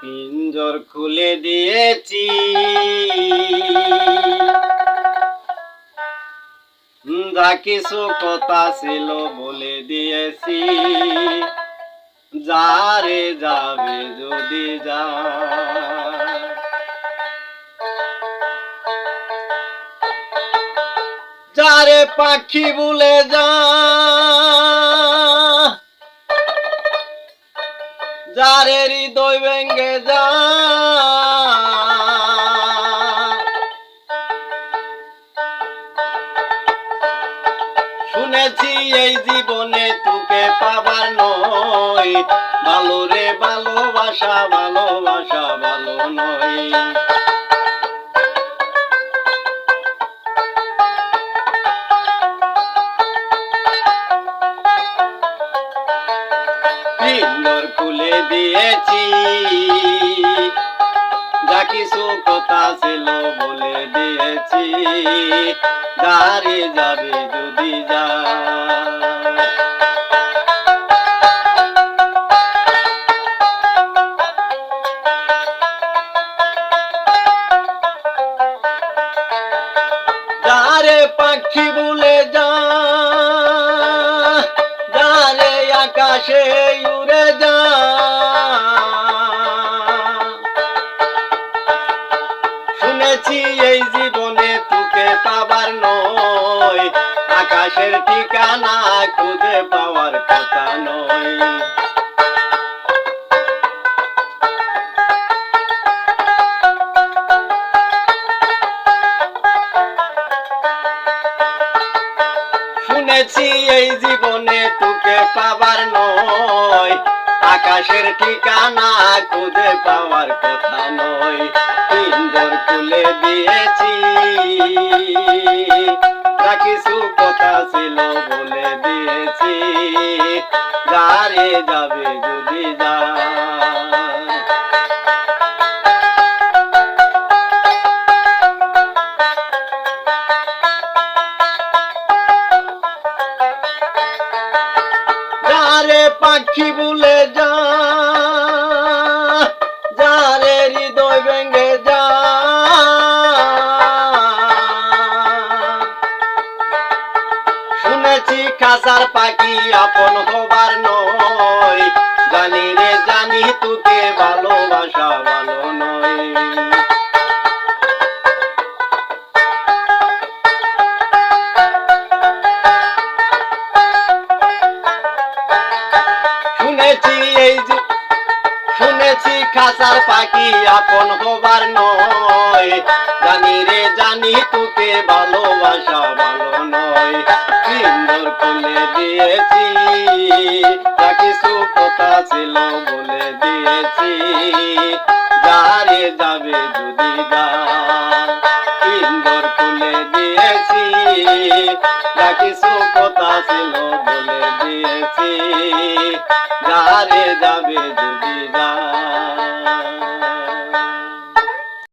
পিঞ্জর খুলে দিয়েছি। যা কিছু কথা ছিল বলে দিয়েছি। যারে যাবে যদি যা। যারে পাখি বলে যা। যারে হৃদয় ভেঙ্গে যা। শুনেছি এই জীবনে তোকে পাবার নয় ভালো রে, ভালোবাসা ভালোবাসা, ভালো নয় দিয়েছি যা কিছু কথা ছিল বলে দিয়েছি দাঁড়ে যাবে যদি যা। বলে যা আকাশে উড়ে যা শুনেছি এই জীবনে তোকে পাবার নয়। আকাশের ঠিকানা খুঁজে পাওয়ার কথা নয়। শুনেছি এই জীবনে তোকে পাবার নয়। আকাশের ঠিকানা খুঁজে পাওয়ার কথা নয়। ইন্দর খুলে দিয়েছি। যা কিছু কথা ছিল বলে দিয়েছি। যারে যাবে যদি যা পাখি বলে যা, যারে হৃদয় ভেঙে যা। শুনেছি খাসার পাখি আপন হবার নয়, জানি রে জানি তোকে ভালোবাসা ভালো নয়। শুনেছি খাসার পাখি, আপন হবার নয়। জানি রে, জানি তোকে ভালোবাসা ভালো নয়। সুন্দর খুলে দিয়েছি, যা কিছু কথা ছিল বলে দিয়েছি। যারে যাবে যদি যা, সুন্দর খুলে দিয়েছি। যা কিছু কথা ছিল বলে দিয়েছি? যারে যাবে যদি যা